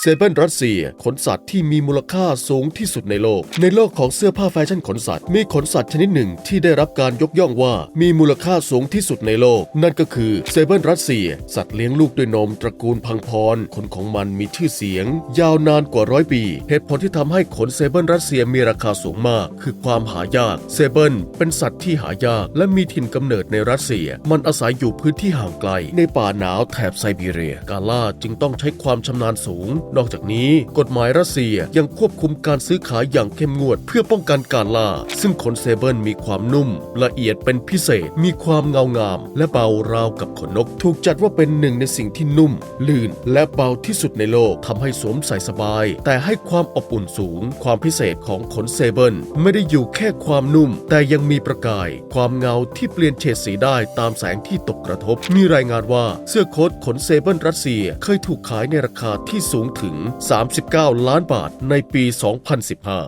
เซเบิลรัสเซียขนสัตว์ที่มีมูลค่าสูงที่สุดในโลก ในโลกของเสื้อผ้าแฟชั่นขนสัตว์ มีขนสัตว์ชนิดหนึ่งที่ได้รับการยกย่องว่ามีมูลค่าสูงที่สุดในโลก นั่นก็คือเซเบิลรัสเซีย สัตว์เลี้ยงลูกด้วยนมตระกูลพังพรขนของมันมีชื่อเสียง ยาวนานกว่าร้อยปี เหตุผลที่ทำให้ขนเซเบิลรัสเซียมีราคาสูงมาก คือความหายาก เซเบิลเป็นสัตว์ที่หายากและมีถิ่นกำเนิดในรัสเซีย มันอาศัยอยู่พื้นที่ห่างไกล ในป่าหนาวแถบไซบีเรีย กาล่าจึงต้องใช้ความชำนาญสูงนอกจากนี้กฎหมายรัสเซียยังควบคุมการซื้อขายอย่างเข้มงวดเพื่อป้องกันการล่า ซึ่งขนเซเบิลมีความนุ่ม ละเอียดเป็นพิเศษ มีความเงางาม และเบาราวกับขนนก ถูกจัดว่าเป็นหนึ่งในสิ่งที่นุ่ม ลื่น และเบาที่สุดในโลกทำให้สวมใส่สบาย แต่ให้ความอบอุ่นสูง ความพิเศษของขนเซเบิลไม่ได้อยู่แค่ความนุ่ม แต่ยังมีประกาย ความเงาที่เปลี่ยนเฉดสีได้ตามแสงที่ตกกระทบ มีรายงานว่าเสื้อโค้ทขนเซเบิลรัสเซียเคยถูกขายในราคาที่สูงถึง 39 ล้านบาทในปี 2015